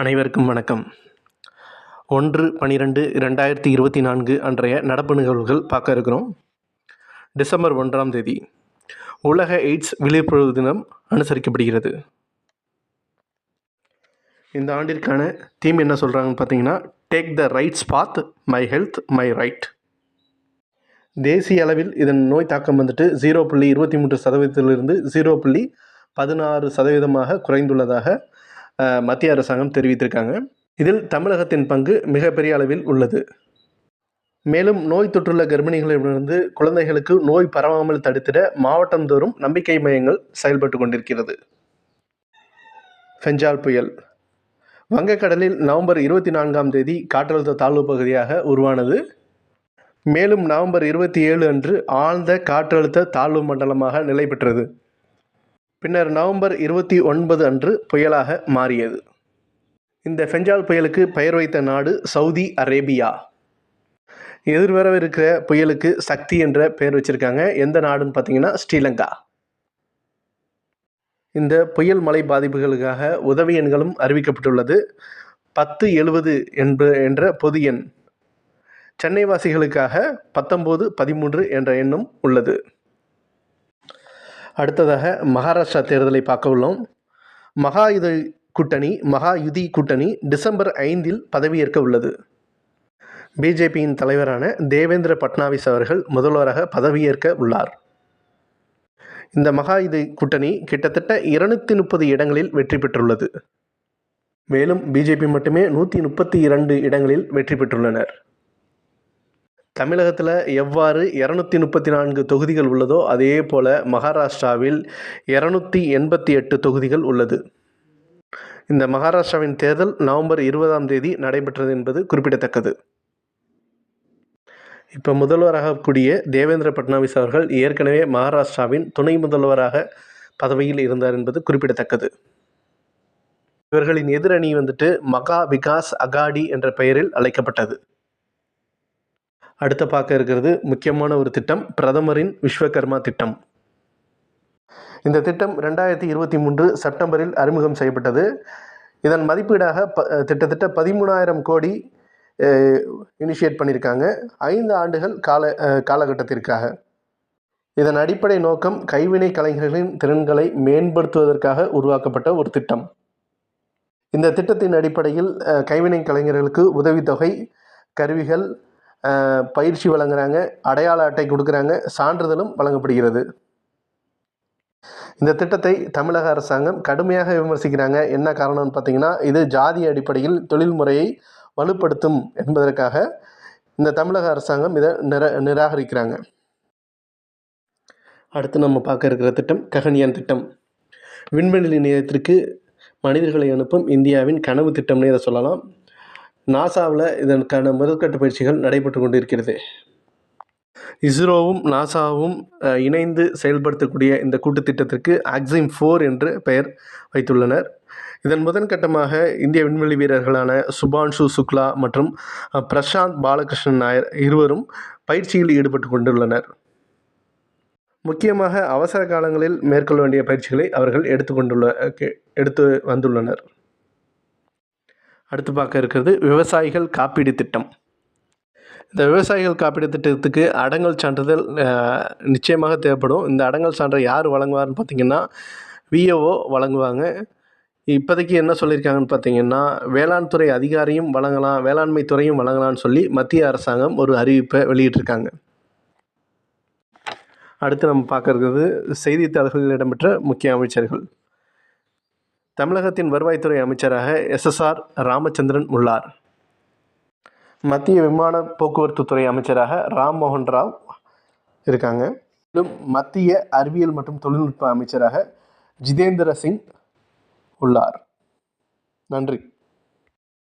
அனைவருக்கும் வணக்கம். ஒன்று பன்னிரெண்டு ரெண்டாயிரத்தி இருபத்தி நான்கு அன்றைய நடப்பு நிகழ்வுகள் பார்க்க இருக்கிறோம். டிசம்பர் ஒன்றாம் தேதி உலக எய்ட்ஸ் விழிப்புணர்வு தினம் அனுசரிக்கப்படுகிறது. இந்த ஆண்டிற்கான தீம் என்ன சொல்கிறாங்கன்னு பார்த்தீங்கன்னா take the rights path my health my right தேசிய அளவில் இதன் நோய் தாக்கம் வந்துட்டு ஜீரோ புள்ளி இருபத்தி மூன்று சதவீதத்திலிருந்து ஜீரோ புள்ளி பதினாறு சதவீதமாக குறைந்துள்ளதாக மத்திய அரசாங்கம் தெரிவித்திருக்காங்க. இதில் தமிழகத்தின் பங்கு மிகப்பெரிய அளவில் உள்ளது. மேலும் நோய் தொற்றுள்ள கர்ப்பிணிகளிடமிருந்து குழந்தைகளுக்கு நோய் பரவாமல் தடுத்திட மாவட்டந்தோறும் நம்பிக்கை மையங்கள் செயல்பட்டு கொண்டிருக்கிறது. ஃபெஞ்சால் புயல். வங்கக்கடலில் நவம்பர் இருபத்தி நான்காம் தேதி காற்றழுத்த தாழ்வு பகுதியாக உருவானது. மேலும் நவம்பர் இருபத்தி ஏழு அன்று ஆழ்ந்த காற்றழுத்த தாழ்வு மண்டலமாக நிலை பெற்றது. பின்னர் நவம்பர் இருபத்தி ஒன்பது அன்று புயலாக மாறியது. இந்த ஃபெஞ்சால் புயலுக்கு பெயர் வைத்த நாடு சவுதி அரேபியா. எதிர்வரவிருக்கிற புயலுக்கு சக்தி என்ற பெயர் வச்சுருக்காங்க. எந்த நாடுன்னு பார்த்தீங்கன்னா ஸ்ரீலங்கா. இந்த புயல் மழை பாதிப்புகளுக்காக உதவி எண்களும் அறிவிக்கப்பட்டுள்ளது. பத்து எழுபது என்ப என்ற பொது எண். சென்னை வாசிகளுக்காக பத்தொம்போது பதிமூன்று என்ற எண்ணும் உள்ளது. அடுத்ததாக மகாராஷ்டிரா தேர்தலை பார்க்க உள்ளோம். மகாயுத கூட்டணி மகாயுதி கூட்டணி டிசம்பர் ஐந்தில் பதவியேற்க உள்ளது. பிஜேபியின் தலைவரான தேவேந்திர பட்னாவிஸ் அவர்கள் முதல்வராக பதவியேற்க உள்ளார். இந்த மகாயுதி கூட்டணி கிட்டத்தட்ட இருநூத்தி முப்பது இடங்களில் வெற்றி பெற்றுள்ளது. மேலும் பிஜேபி மட்டுமே நூற்றி முப்பத்தி இரண்டு இடங்களில் வெற்றி பெற்றுள்ளனர். தமிழகத்தில் எவ்வாறு இரநூத்தி முப்பத்தி நான்கு தொகுதிகள் உள்ளதோ அதே போல் மகாராஷ்டிராவில் இரநூத்தி எண்பத்தி எட்டு தொகுதிகள் உள்ளது. இந்த மகாராஷ்டிராவின் தேர்தல் நவம்பர் இருபதாம் தேதி நடைபெற்றது என்பது குறிப்பிடத்தக்கது. இப்போ முதல்வராக கூடிய தேவேந்திர பட்னாவிஸ் அவர்கள் ஏற்கனவே மகாராஷ்டிராவின் துணை முதல்வராக பதவியில் இருந்தார் என்பது குறிப்பிடத்தக்கது. இவர்களின் எதிரணி வந்துட்டு மகா விகாஸ் அகாடி என்ற பெயரில் அழைக்கப்பட்டது. அடுத்த பார்க்க இருக்கிறது முக்கியமான ஒரு திட்டம் பிரதமரின் விஸ்வகர்மா திட்டம். இந்த திட்டம் ரெண்டாயிரத்தி இருபத்தி மூன்று செப்டம்பரில் அறிமுகம் செய்யப்பட்டது. இதன் மதிப்பீடாக ப திட்டத்தட்ட பதிமூணாயிரம் கோடி இனிஷியேட் பண்ணியிருக்காங்க. ஐந்து ஆண்டுகள் கால காலகட்டத்திற்காக. இதன் அடிப்படை நோக்கம் கைவினை கலைஞர்களின் திறன்களை மேம்படுத்துவதற்காக உருவாக்கப்பட்ட ஒரு திட்டம். இந்த திட்டத்தின் அடிப்படையில் கைவினை கலைஞர்களுக்கு உதவித்தொகை கருவிகள் பயிற்சி வழங்குறாங்க அடையாள அட்டை கொடுக்குறாங்க சான்றிதழும் வழங்கப்படுகிறது. இந்த திட்டத்தை தமிழக அரசாங்கம் கடுமையாக விமர்சிக்கிறாங்க. என்ன காரணம்னு பார்த்தீங்கன்னா இது ஜாதி அடிப்படையில் தொழில் முறையை வலுப்படுத்தும் என்பதற்காக இந்த தமிழக அரசாங்கம் இதை நிர நிராகரிக்கிறாங்க. அடுத்து நம்ம பார்க்க இருக்கிற திட்டம் ககன்யான் திட்டம். விண்வெளி நிலையத்திற்கு மனிதர்களை அனுப்பும் இந்தியாவின் கனவு திட்டம்னு இதை சொல்லலாம். நாசாவில் இதற்கான முதற்கட்ட பயிற்சிகள் நடைபெற்று கொண்டிருக்கிறது. இஸ்ரோவும் நாசாவும் இணைந்து செயல்படுத்தக்கூடிய இந்த கூட்டுத் திட்டத்திற்கு ஆக்சிம் ஃபோர் என்று பெயர் வைத்துள்ளனர். இதன் முதற்கட்டமாக இந்திய விண்வெளி வீரர்களான சுபான்ஷு சுக்லா மற்றும் பிரசாந்த் பாலகிருஷ்ணன் நாயர் இருவரும் பயிற்சியில் ஈடுபட்டு கொண்டுள்ளனர். முக்கியமாக அவசர காலங்களில் மேற்கொள்ள வேண்டிய பயிற்சிகளை அவர்கள் எடுத்துக்கொண்டுள்ள கே- எடுத்து வந்துள்ளனர். அடுத்து பார்க்க இருக்கிறது விவசாயிகள் காப்பீடு திட்டம். இந்த விவசாயிகள் காப்பீடு திட்டத்துக்கு அடங்கல் சான்றிதழ் நிச்சயமாக தேவைப்படும். இந்த அடங்கல் சான்றை யார் வழங்குவார்னு பார்த்தீங்கன்னா விஏஓ வழங்குவாங்க. இப்போதைக்கு என்ன சொல்லியிருக்காங்கன்னு பார்த்தீங்கன்னா வேளாண் துறை அதிகாரியும் வழங்கலாம் வேளாண்மை துறையும் வழங்கலாம்னு சொல்லி மத்திய அரசாங்கம் ஒரு அறிவிப்பை வெளியிட்டிருக்காங்க. அடுத்து நம்ம பார்க்க இருக்கிறது செய்தித்தாள்களில் இடம்பெற்ற முக்கிய அமைச்சர்கள். தமிழகத்தின் வருவாய்த்துறை அமைச்சராக எஸ்எஸ்ஆர் ராமச்சந்திரன் உள்ளார். மத்திய விமான போக்குவரத்துத்துறை அமைச்சராக ராம் மோகன் ராவ் இருக்காங்க. மேலும் மத்திய அறிவியல் மற்றும் தொழில்நுட்ப அமைச்சராக ஜிதேந்திர சிங் உள்ளார். நன்றி.